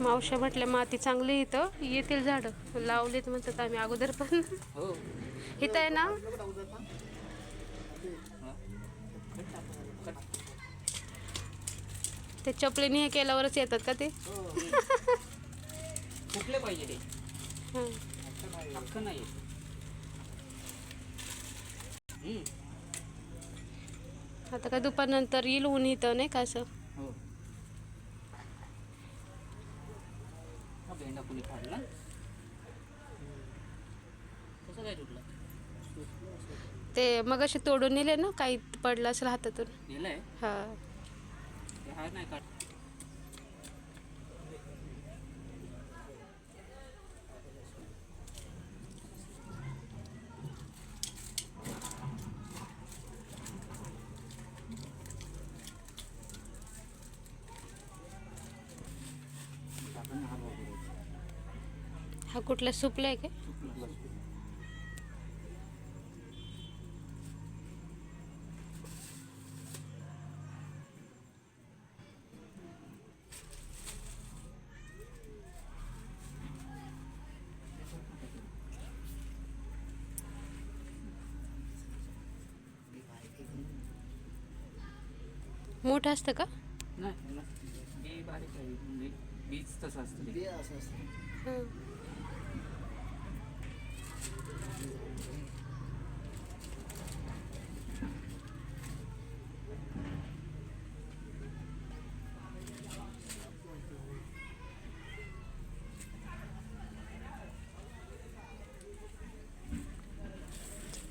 मावश्या म्हटल्या माती चांगली इथं येतील झाडं. लावलीत म्हणतात आम्ही अगोदर पण. हो इथं आहे ना? ते चपलीने हे केल्यावरच येतात का ते? कुठले पाहिजे ते? हं. अख्खं नाही हम्म. आता काय दुपारनंतर येईल ऊन इथं नाही का असं? काढला कसं काय तुटला? ते मग असे तोडून नेले ना काही पडलं असेल हातातून. नेलाय? हा. ते नाही काढ आपण हा बघू. हा कुठला सुपला आहे काय मोठं असतं का? नाही. बारीक आहे. बीज तसं असतं.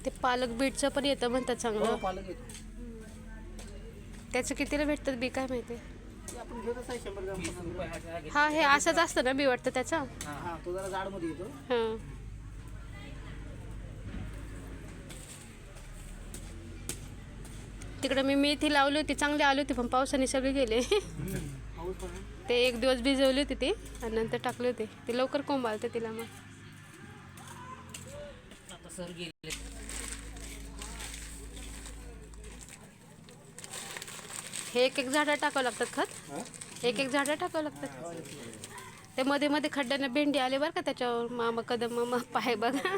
ते. हं. पालक बीटचं पण येतं म्हणतात हो, चांगलं पालक येतो त्याचं कितीला भेटतात बी काय माहिती ते आपण घेतच आहे शंभर ग्राम वीस पन्नास रुपये ग्राम. हा. हा हे असंच असतं ना बी वाटतं त्याचा हा तो जरा जाडमध्ये येतो हां तिकडे मी मेथी लावली होती चांगली आली होती पण पावसाने सगळे गेले पाऊस पण आहे. ते एक दिवस भिजवली होती ती आणि नंतर टाकले होते ते लवकर कोंबालते तिला मग आता सर गेले हे एक एक झाडं टाकावं लागतात खत. एक एक झाडं टाकावं लागतात. ते मध्ये मध्ये खड्ड्यानं भेंडी आले बरं का त्याच्यावर. मामा कदम मामा पाय बघा.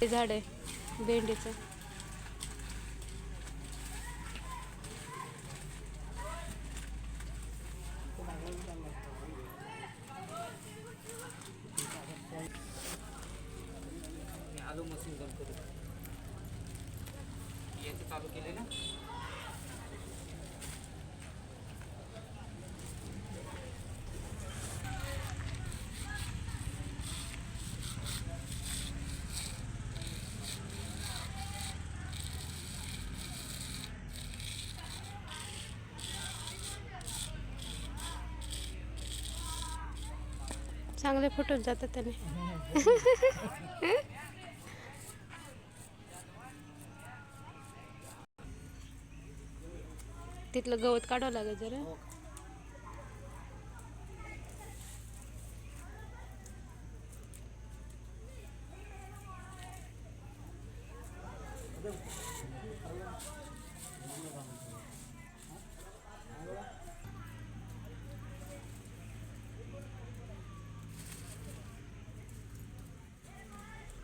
ते झाड आहे भेंडीचं मी आलो मशीन बंद करू याचं चालू केले ना? चांगले फुटून जातात त्याने. तिथलं गवत काढावं लागेल जरा.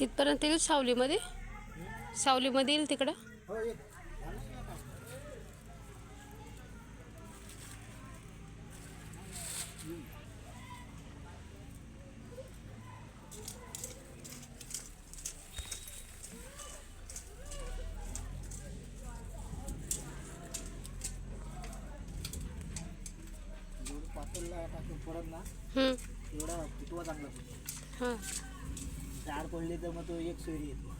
तिथपर्यंत येईल सावलीमध्ये? सावलीमध्ये येईल तिकडं? टाकून पडत ना. एवढा फुटवा चांगला हां. झाड पडले तर मग तो एक सोयरी येतो.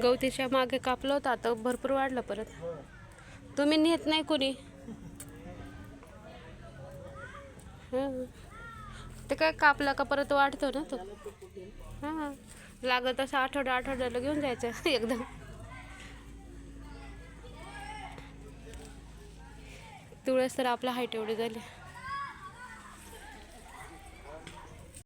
गवतीच्या मागे कापलं होतं आता भरपूर वाढलं परत. तुम्ही नेत नाही कोणी. ते काय कापला का परत वाढतो ना तो. हां. लागत असं आठवडा आठवड्याला घेऊन जायचं एकदम. तुळस तर आपलं हाईट एवढी झाली.